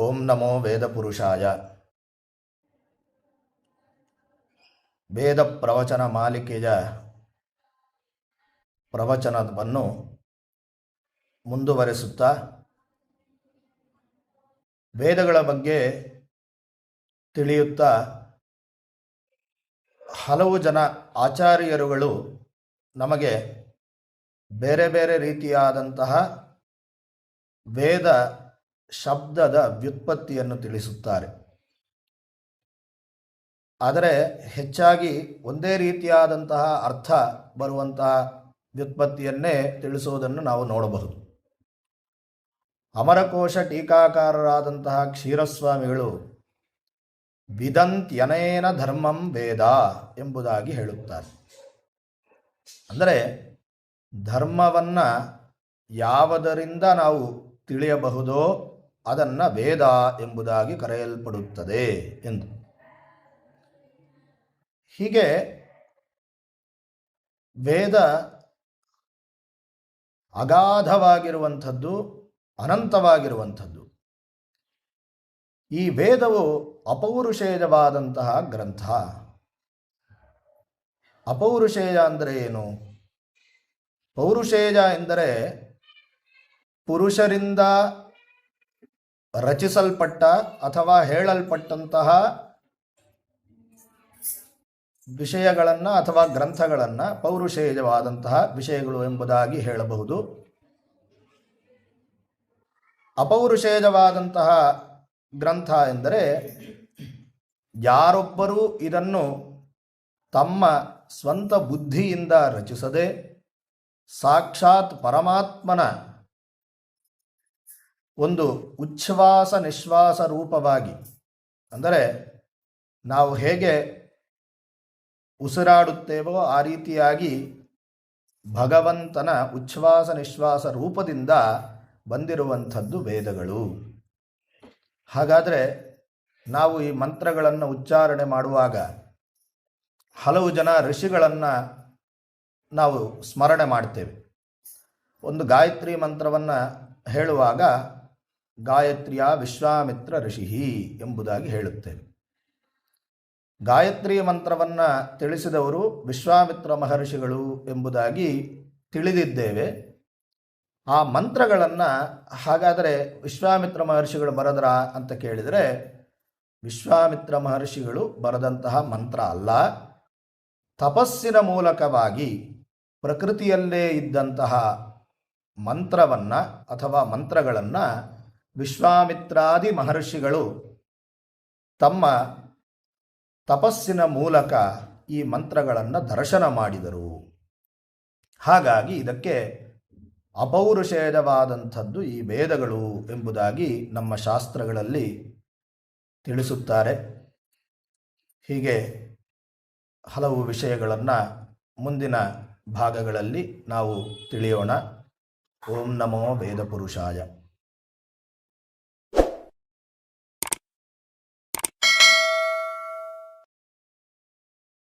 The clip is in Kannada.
ಓಂ ನಮೋ ವೇದಪುರುಷಾಯ ವೇದ ಪ್ರವಚನ ಮಾಲಿಕೆಯ ಪ್ರವಚನವನ್ನು ಮುಂದುವರೆಸುತ್ತಾ, ವೇದಗಳ ಬಗ್ಗೆ ತಿಳಿಯುತ್ತಾ, ಹಲವು ಜನ ಆಚಾರ್ಯರುಗಳು ನಮಗೆ ಬೇರೆ ಬೇರೆ ರೀತಿಯಾದಂತಹ ವೇದ ಶಬ್ದದ ವ್ಯುತ್ಪತ್ತಿಯನ್ನು ತಿಳಿಸುತ್ತಾರೆ. ಆದರೆ ಹೆಚ್ಚಾಗಿ ಒಂದೇ ರೀತಿಯಾದಂತಹ ಅರ್ಥ ಬರುವಂತಹ ವ್ಯುತ್ಪತ್ತಿಯನ್ನೇ ತಿಳಿಸುವುದನ್ನು ನಾವು ನೋಡಬಹುದು. ಅಮರಕೋಶ ಟೀಕಾಕಾರರಾದಂತಹ ಕ್ಷೀರಸ್ವಾಮಿಗಳು, ವಿದಂತ್ಯನೇನ ಧರ್ಮಂ ವೇದ ಎಂಬುದಾಗಿ ಹೇಳುತ್ತಾರೆ. ಅಂದರೆ ಧರ್ಮವನ್ನು ಯಾವುದರಿಂದ ನಾವು ತಿಳಿಯಬಹುದೋ ಅದನ್ನು ವೇದ ಎಂಬುದಾಗಿ ಕರೆಯಲ್ಪಡುತ್ತದೆ ಎಂದು. ಹೀಗೆ ವೇದ ಅಗಾಧವಾಗಿರುವಂಥದ್ದು, ಅನಂತವಾಗಿರುವಂಥದ್ದು. ಈ ವೇದವು ಅಪೌರುಷೇಯವಾದಂತಹ ಗ್ರಂಥ. ಅಪೌರುಷೇಯ ಅಂದರೆ ಏನು? ಪೌರುಷೇಯ ಎಂದರೆ ಪುರುಷರಿಂದ ರಚಿಸಲ್ಪಟ್ಟ ಅಥವಾ ಹೇಳಲ್ಪಟ್ಟಂತಹ ವಿಷಯಗಳನ್ನು ಅಥವಾ ಗ್ರಂಥಗಳನ್ನು ಪೌರುಷೇಯವಾದಂತಹ ವಿಷಯಗಳು ಎಂಬುದಾಗಿ ಹೇಳಬಹುದು. ಅಪೌರುಷೇಯವಾದಂತಹ ಗ್ರಂಥ ಎಂದರೆ ಯಾರೊಬ್ಬರೂ ಇದನ್ನು ತಮ್ಮ ಸ್ವಂತ ಬುದ್ಧಿಯಿಂದ ರಚಿಸದೆ ಸಾಕ್ಷಾತ್ ಪರಮಾತ್ಮನ ಒಂದು ಉಚ್ಛ್ವಾಸ ನಿಶ್ವಾಸ ರೂಪವಾಗಿ, ಅಂದರೆ ನಾವು ಹೇಗೆ ಉಸಿರಾಡುತ್ತೇವೋ ಆ ರೀತಿಯಾಗಿ ಭಗವಂತನ ಉಚ್ಛ್ವಾಸ ನಿಶ್ವಾಸ ರೂಪದಿಂದ ಬಂದಿರುವಂಥದ್ದು ವೇದಗಳು. ಹಾಗಾದರೆ ನಾವು ಈ ಮಂತ್ರಗಳನ್ನು ಉಚ್ಚಾರಣೆ ಮಾಡುವಾಗ ಹಲವು ಜನ ಋಷಿಗಳನ್ನು ನಾವು ಸ್ಮರಣೆ ಮಾಡ್ತೇವೆ. ಒಂದು ಗಾಯತ್ರಿ ಮಂತ್ರವನ್ನು ಹೇಳುವಾಗ ಗಾಯತ್ರಿಯ ವಿಶ್ವಾಮಿತ್ರ ಋಷಿಹಿ ಎಂಬುದಾಗಿ ಹೇಳುತ್ತೇವೆ ಗಾಯತ್ರಿ ಮಂತ್ರವನ್ನು ತಿಳಿಸಿದವರು ವಿಶ್ವಾಮಿತ್ರ ಮಹರ್ಷಿಗಳು ಎಂಬುದಾಗಿ ತಿಳಿದಿದ್ದೇವೆ. ಆ ಮಂತ್ರಗಳನ್ನು ಹಾಗಾದರೆ ವಿಶ್ವಾಮಿತ್ರ ಮಹರ್ಷಿಗಳು ಬರೆದರ ಅಂತ ಕೇಳಿದರೆ ವಿಶ್ವಾಮಿತ್ರ ಮಹರ್ಷಿಗಳು ಬರೆದಂತಹ ಮಂತ್ರ ಅಲ್ಲ. ತಪಸ್ಸಿನ ಮೂಲಕವಾಗಿ ಪ್ರಕೃತಿಯಲ್ಲೇ ಇದ್ದಂತಹ ಮಂತ್ರವನ್ನು ಅಥವಾ ಮಂತ್ರಗಳನ್ನು ವಿಶ್ವಾಮಿತ್ರಾದಿ ಮಹರ್ಷಿಗಳು ತಮ್ಮ ತಪಸ್ಸಿನ ಮೂಲಕ ಈ ಮಂತ್ರಗಳನ್ನು ದರ್ಶನ ಮಾಡಿದರು. ಹಾಗಾಗಿ ಇದಕ್ಕೆ ಅಪೌರುಷೇಯವಾದಂಥದ್ದು ಈ ವೇದಗಳು ಎಂಬುದಾಗಿ ನಮ್ಮ ಶಾಸ್ತ್ರಗಳಲ್ಲಿ ತಿಳಿಸುತ್ತಾರೆ. ಹೀಗೆ ಹಲವು ವಿಷಯಗಳನ್ನು ಮುಂದಿನ ಭಾಗಗಳಲ್ಲಿ ನಾವು ತಿಳಿಯೋಣ. ಓಂ ನಮೋ ವೇದಪುರುಷಾಯ.